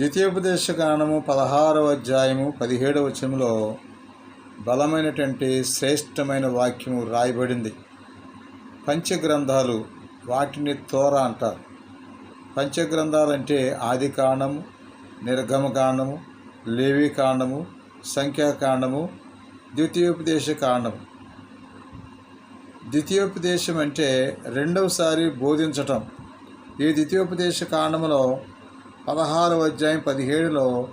ద్వితీయోపదేశ కాండము పదహారవ అధ్యాయము పదిహేడవ వచనంలో బలమైనటువంటి శ్రేష్టమైన వాక్యము రాయబడింది. పంచగ్రంథాలు వాటిని తోర అంటారు. పంచగ్రంథాలంటే ఆది కాండము నిర్గమ కాండము లేవి కాండము సంఖ్యాకాండము ద్వితీయోపదేశ కాండము. ద్వితీయోపదేశం అంటే రెండవసారి బోధించటం. ఈ ద్వితీయోపదేశ కాండములో పదహారవ అధ్యాయం పదిహేడులో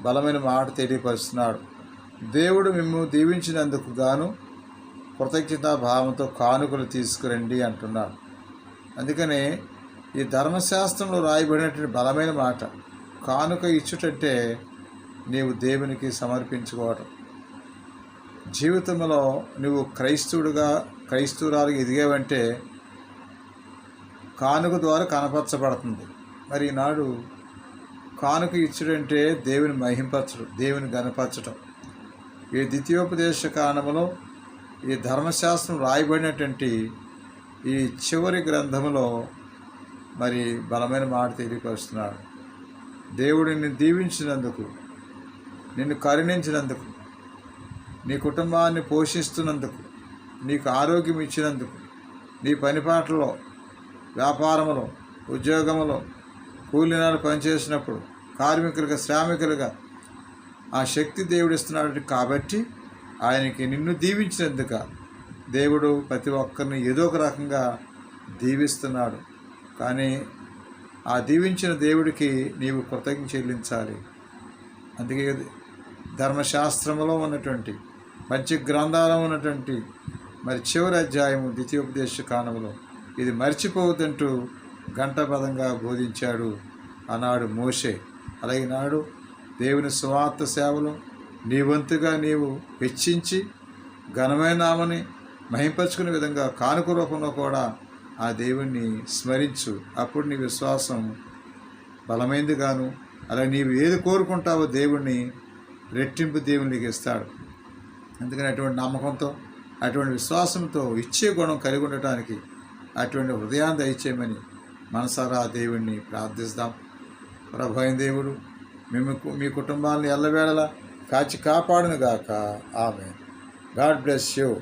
బలమైన మాట తెలియపరుస్తున్నాడు. దేవుడు మిమ్ము దీవించినందుకు గాను కృతజ్ఞతా భావంతో కానుకలు తీసుకురండి అంటున్నాడు. అందుకనే ఈ ధర్మశాస్త్రంలో రాయబడినటువంటి బలమైన మాట కానుక ఇచ్చుటంటే నీవు దేవునికి సమర్పించుకోవటం. జీవితంలో నువ్వు క్రైస్తవుడిగా క్రైస్తవురాలుగా ఎదిగావంటే కానుక ద్వారా కనపరచబడుతుంది. మరి ఈనాడు కానుక ఇచ్చుడంటే దేవుని మహింపరచడం దేవుని గనపరచడం ఈ ద్వితీయోపదేశ కాలంలో ఈ ధర్మశాస్త్రం రాయబడినటువంటి ఈ చివరి గ్రంథములో మరి బలమైన మాట తెలియపరుస్తున్నాడు. దేవుడు నిన్ను దీవించినందుకు నిన్ను కరుణించినందుకు నీ కుటుంబాన్ని పోషిస్తున్నందుకు నీకు ఆరోగ్యం ఇచ్చినందుకు నీ పనిపాట్లలో వ్యాపారంలో ఉద్యోగంలో కూలినాలు పనిచేసినప్పుడు కార్మికులుగా శ్రామికులుగా ఆ శక్తి దేవుడు ఇస్తున్నాడు కాబట్టి ఆయనకి నిన్ను దీవించినందుక దేవుడు ప్రతి ఒక్కరిని ఏదో ఒక రకంగా దీవిస్తున్నాడు. కానీ ఆ దీవించిన దేవుడికి నీవు కృతజ్ఞ చెల్లించాలి. అందుకే ధర్మశాస్త్రంలో ఉన్నటువంటి మంచి గ్రంథాలలో ఉన్నటువంటి మరి చివరి అధ్యాయము ద్వితీయోపదేశ కాలంలో ఇది మర్చిపోవద్దంటూ గంటపదంగా బోధించాడు ఆనాడు మోషే. అలాగే నాడు దేవుని స్వార్థ సేవలు నీ వంతుగా నీవు వెచ్చించి ఘనమైన నామని మహింపరుచుకునే విధంగా కానుక రూపంలో కూడా ఆ దేవుణ్ణి స్మరించు. అప్పుడు నీ విశ్వాసం బలమైందిగాను. అలా నీవు ఏది కోరుకుంటావో దేవుణ్ణి రెట్టింపు దేవునికి ఇస్తాడు. అందుకని అటువంటి నమ్మకంతో అటువంటి విశ్వాసంతో ఇచ్చే గుణం కలిగి ఉండటానికి అటువంటి హృదయాన్ని దయచేయమని మనసారా దేవుణ్ణి ప్రార్థిస్తాం. ప్రభైన దేవుడు మేము మీ కుటుంబాన్ని ఎల్లవేళలా కాచి కాపాడును గాక ఆమె గాడ్ బ్లెస్ యూ.